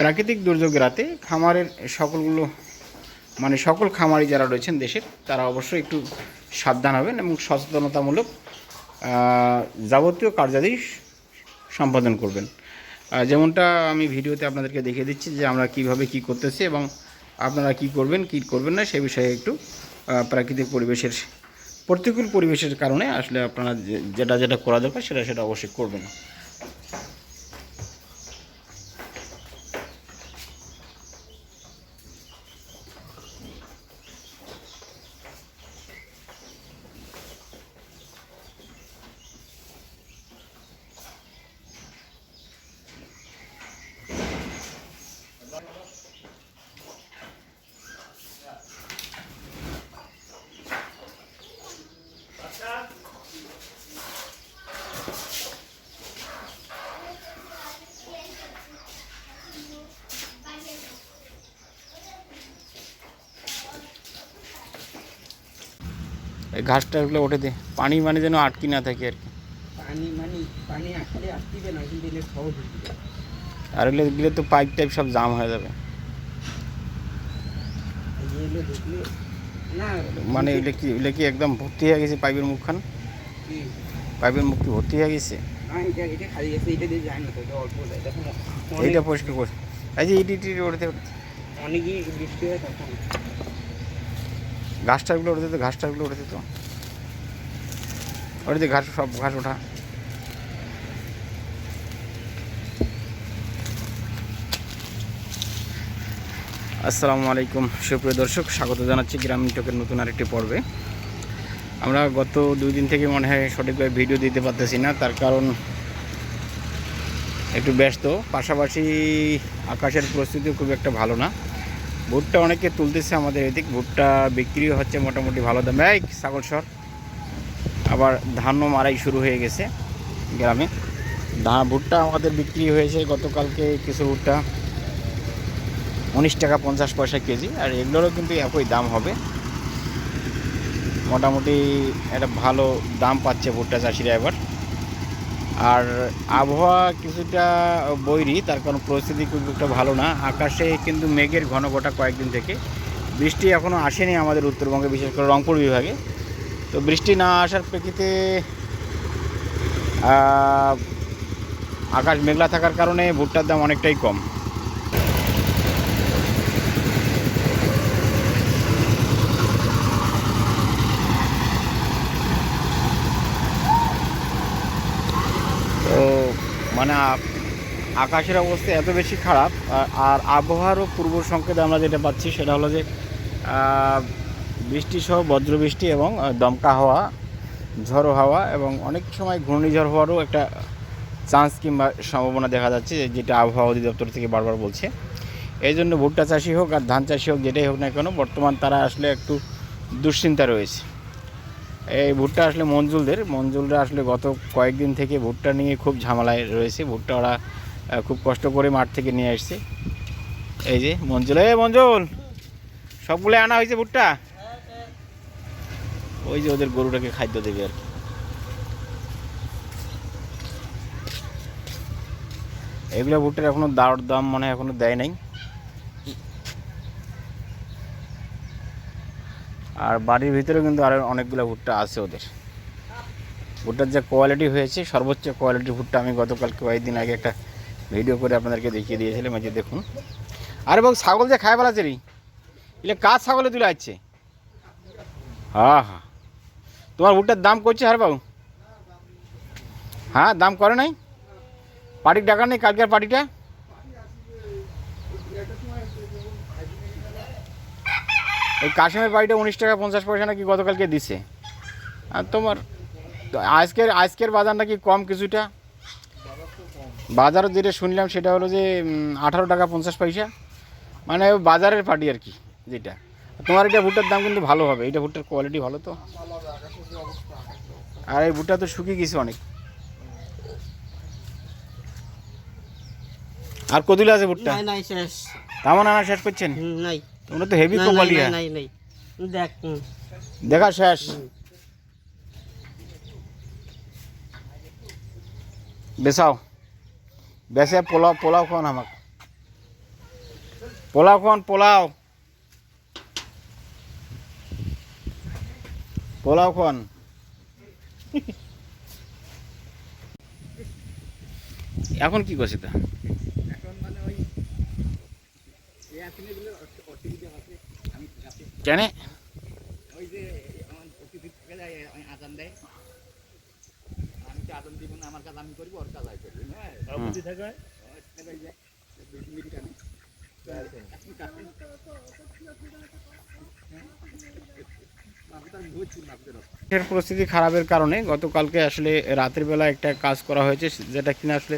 প্রাকৃতিক দুর্যোগ রাতে খামারের সকলগুলো মানে সকল খামারি যারা রয়েছেন দেশের, তারা অবশ্যই একটু সাবধান হবেন এবং সচেতনতামূলক যাবতীয় কার্যাদি সম্পাদন করবেন। যেমনটা আমি ভিডিওতে আপনাদেরকে দেখিয়ে দিচ্ছি যে আমরা কীভাবে কি করতেছি এবং আপনারা কি করবেন কি করবেন না, সে বিষয়ে একটু প্রাকৃতিক পরিবেশের, প্রতিকূল পরিবেশের কারণে আসলে আপনারা যেটা যেটা করা দরকার সেটা সেটা অবশ্যই করবেন। এই ঘাসটাগুলো ওঠে দে পানি মানে যেন আটকি না থাকে আর কি। পানি মানে পানি আসলে আসতিবে না কিন্তু এলে আর এগুলো গেলে তো পাইপ টাইপ সব জাম হয়ে যাবে। মানে এগুলো কি এগুলো কি একদম ভর্তি হয়ে গেছে পাইপের মুখখান? পাইপের মুখ কি ভর্তি হয়ে গেছে? এইটা পরিষ্কার করে এই যে ইটি ইটি ওঠে অনেকই বৃষ্টি হয় তখন। ঘাসটাগুলো ওঠে তো ঘাসটাগুলো ওঠে তো ওটাতে ঘাস, সব ঘাস ওঠা। আসসালামু আলাইকুম, সুপ্রিয় দর্শক, স্বাগত জানাচ্ছি গ্রামীণ টকের নতুন আরেকটি পর্বে। আমরা গত দুই দিন থেকে মনে হয় সঠিকভাবে ভিডিও দিতে পারতেছি না, তার কারণ একটু ব্যস্ত। পাশাপাশি আকাশের পরিস্থিতি খুব একটা ভালো না। ভুট্টা অনেকে তুলতেছে আমাদের এদিক। ভুট্টা বিক্রি হচ্ছে মোটামুটি ভালো দাম। এই ছাগল সর। আবার ধানও মারাই শুরু হয়ে গেছে গ্রামে। ধান, ভুট্টা আমাদের বিক্রি হয়েছে গতকালকে কিছু ভুট্টা। উনিশ টাকা পঞ্চাশ পয়সা কেজি। আর এগুলোরও কিন্তু একই দাম হবে। মোটামুটি একটা ভালো দাম পাচ্ছে ভুট্টা চাষিরা এবার। আর আবহাওয়া কিছুটা বৈরী, তার কারণ পরিস্থিতি খুব একটা ভালো না। আকাশে কিন্তু মেঘের ঘন ঘটা কয়েকদিন থেকে। বৃষ্টি এখনও আসেনি আমাদের উত্তরবঙ্গে, বিশেষ করে রংপুর বিভাগে। তো বৃষ্টি না আসার প্রেক্ষিতে আকাশ মেঘলা থাকার কারণে ভুট্টার দাম অনেকটাই কম তো মানে আকাশের অবস্থা এত বেশি খারাপ, আর- আবহাওয়ারও পূর্ব সংকেত আমরা যেটা পাচ্ছি সেটা হলো যে বৃষ্টি সহ বজ্রবৃষ্টি এবং দমকা হাওয়া, ঝড়ো হাওয়া এবং অনেক সময় ঘূর্ণিঝড় হওয়ারও একটা চান্স কিংবা সম্ভাবনা দেখা যাচ্ছে যেটা আবহাওয়া অধিদপ্তর থেকে বারবার বলছে। এই জন্য ভুট্টা চাষি হোক আর ধান চাষি হোক, যেটাই হোক না কেন, বর্তমান তারা আসলে একটু দুশ্চিন্তা রয়েছে। এই ভুট্টা আসলে মঞ্জুলদের। মঞ্জুলরা আসলে গত কয়েকদিন থেকে ভুট্টা নিয়ে খুব ঝামেলায় রয়েছে। ভুট্টা ওরা খুব কষ্ট করে মাঠ থেকে নিয়ে আসছে। এই যে মঞ্জুল এ মঞ্জুল সবগুলো আনা হয়েছে ভুট্টা? ওই যে ওদের গরুটাকে খাদ্য দেবে আর কি। এগুলো ভুট্টার এখনও দাওয়ার দাম মনে হয় এখনও দেয় নাই। আর বাড়ির ভিতরে কিন্তু আরও অনেকগুলো ভুট্টা আছে ওদের। ভুট্টার যে কোয়ালিটি হয়েছে, সর্বোচ্চ কোয়ালিটির ভুট্টা আমি গতকাল কয়েকদিন আগে একটা ভিডিও করে আপনাদেরকে দেখিয়ে দিয়েছিলাম যে দেখুন। আর বাবু ছাগল যে খায় বেলাছে রে? এলে কাজ ছাগলে তুলে আসছে হ্যাঁ হ্যাঁ তোমার ভুট্টার দাম করছে হার বাবু? হ্যাঁ দাম করে নাই? পার্টির ডাকা নেই কালকের পার্টিটা? ওই কাশ্মীর বাড়িটা উনিশ টাকা পঞ্চাশ পয়সা নাকি গতকালকে দিছে। আর তোমার আজকের আজকের বাজার নাকি কম কিছুটা। বাজারও যেটা শুনলাম সেটা হলো যে আঠারো টাকা পঞ্চাশ পয়সা। মানে বাজারের পার্টি আর কি যেটা। তোমার এটা ভুট্টার দাম কিন্তু ভালো হবে এটা ভুট্টার কোয়ালিটি ভালো তো। আর এই ভুট্টা তো শুকিয়ে গেছে অনেক। আর কদিলে আছে ভুট্টা? তেমন আনা শেষ করছেন? নাই। তোমরা তো হেভি না, নাই, কোপালিয়া নাই দেখ দেখা শেষ। বেচাও। বেচে পোলাও পোলাও খাওয়ান আমাকে। পোলাও খান পোলাও। পোলাও খান এখন কি করছে তা? এর পরিস্থিতি খারাপের কারণে গতকালকে আসলে রাতের বেলা একটা কাজ করা হয়েছে যেটা কিনা আসলে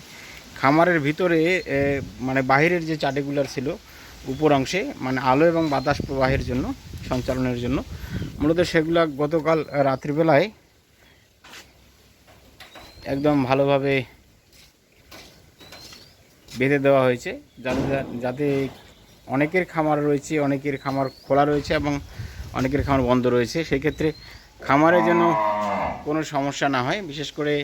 খামারের ভিতরে মানে বাহিরের যে চাটিগুলার ছিল উপর অংশে মানে আলো এবং বাতাস প্রবাহের জন্য সঞ্চালনের জন্য। মূলত সেগুলো গতকাল রাত্রিবেলায় একদম ভালোভাবে বেঁধে দেওয়া হয়েছে। যাতে যাতে অনেকের খামার রয়েছে, অনেকের খামার খোলা রয়েছে এবং অনেকের খামার বন্ধ রয়েছে। সেক্ষেত্রে খামারে যেন কোনো সমস্যা না হয়। বিশেষ করে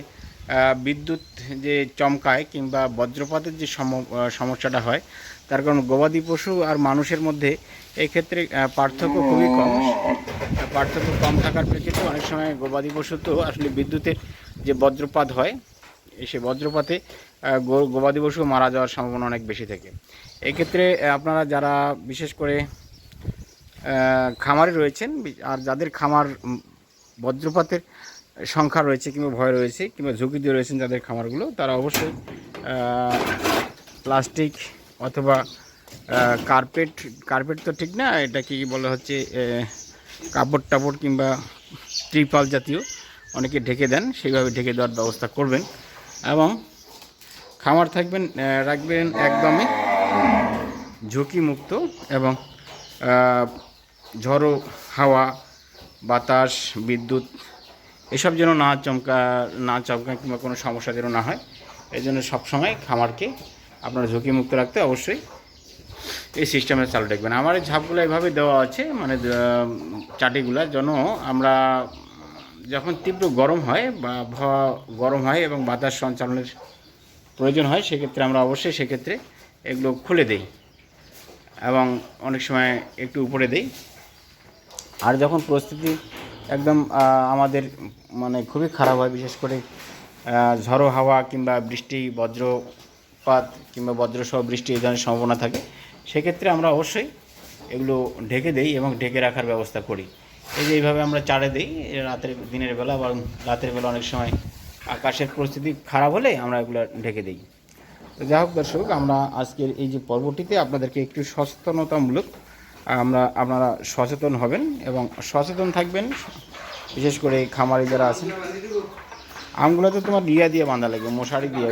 বিদ্যুৎ যে চমকায় কিংবা বজ্রপাতের যে সম- সমস্যাটা হয়, তার কারণ গবাদি পশু আর মানুষের মধ্যে এই ক্ষেত্রে পার্থক্য খুবই কম। পার্থক্য কম থাকার প্রেক্ষিতে অনেক সময় গবাদি পশু তো আসলে বিদ্যুতের যে বজ্রপাত হয় সে বজ্রপাতে গবাদি পশু মারা যাওয়ার সম্ভাবনা অনেক বেশি থাকে। এক্ষেত্রে আপনারা যারা বিশেষ করে খামারে রয়েছেন, আর যাদের খামার বজ্রপাতের সংখ্যা রয়েছে কিংবা ভয় রয়েছে কিংবা ঝুঁকি দিয়ে রয়েছেন যাদের খামারগুলো, তারা অবশ্যই প্লাস্টিক অথবা কার্পেট কার্পেট তো ঠিক না এটা কি বলা হচ্ছে কাপড় টাপড় কিংবা ত্রিপাল জাতীয় অনেকে ঢেকে দেন, সেইভাবে ঢেকে দেওয়ার ব্যবস্থা করবেন। এবং খামার থাকবেন রাখবেন একদমই ঝুঁকিমুক্ত এবং ঝড়ো হাওয়া, বাতাস, বিদ্যুৎ এসব যেন না চমকা না চমকা কিংবা কোনো সমস্যা যেন না হয়, এই জন্য সবসময় খামারকে আপনারা ঝুঁকিমুক্ত রাখতে অবশ্যই এই সিস্টেমে চালু রাখবেন আমার এই ঝাপগুলো এভাবে দেওয়া আছে মানে চাটিগুলা যেন আমরা যখন তীব্র গরম হয় বা গরম হয় এবং বাতাস সঞ্চালনের প্রয়োজন হয়, সেক্ষেত্রে আমরা অবশ্যই সেক্ষেত্রে এগুলো খুলে দেই এবং অনেক সময় একটু উপরে দেই। আর যখন পরিস্থিতি একদম আমাদের মানে খুবই খারাপ হয়, বিশেষ করে ঝড়ো হাওয়া কিংবা বৃষ্টি, বজ্রপাত কিংবা বজ্রসহ বৃষ্টি এই ধরনের সম্ভাবনা থাকে। সেক্ষেত্রে আমরা অবশ্যই এগুলো ঢেকে দেই এবং ঢেকে রাখার ব্যবস্থা করি। এই যে এইভাবে আমরা চারে দিই রাতের দিনের বেলা বা রাতের বেলা অনেক সময় আকাশের পরিস্থিতি খারাপ হলে আমরা এগুলো ঢেকে দিই। যাই হোক দর্শক, আমরা আজকের এই যে পর্বটিতে আপনাদেরকে একটু সচেতনতামূলক আমরা, আপনারা সচেতন হবেন এবং সচেতন থাকবেন, বিশেষ করে খামারি যারা আছেন। আমগুলো তো তোমার ইয়া দিয়ে বাঁধা লাগবে, মশারি দিয়ে।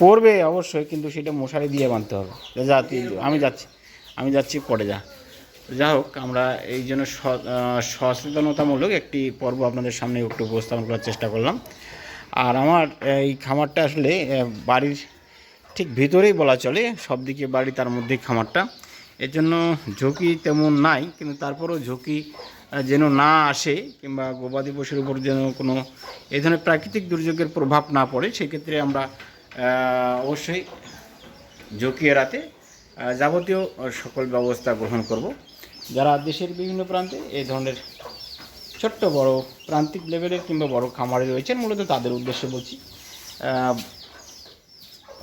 পড়বে অবশ্যই, কিন্তু সেটা মশারি দিয়ে বাঁধতে হবে। যা তুই, আমি যাচ্ছি আমি যাচ্ছি, পরে যা। যা হোক, আমরা এই জন্য সচেতনতামূলক একটি পর্ব আপনাদের সামনে একটু উপস্থাপন করার চেষ্টা করলাম। আর আমার এই খামারটা আসলে বাড়ির ঠিক ভিতরেই বলা চলে সব দিকে বাড়ি তার মধ্যেই খামারটা। এর জন্য ঝুঁকি তেমন নাই, কিন্তু তারপরেও ঝুঁকি যেন না আসে কিংবা গবাদি পশুর উপর যেন কোনো এই ধরনের প্রাকৃতিক দুর্যোগের প্রভাব না পড়ে, সেক্ষেত্রে আমরা অবশ্যই ঝুঁকি এড়াতে যাবতীয় সকল ব্যবস্থা গ্রহণ করব। যারা দেশের বিভিন্ন প্রান্তে এই ধরনের ছোট্ট বড় প্রান্তিক লেভেলের কিংবা বড় খামারে রয়েছেন, মূলত তাদের উদ্দেশ্যে বলছি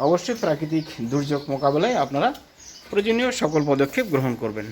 অবশ্যই প্রাকৃতিক দুর্যোগ মোকাবেলায় আপনারা প্রয়োজনীয় সকল পদক্ষেপ গ্রহণ করবেন।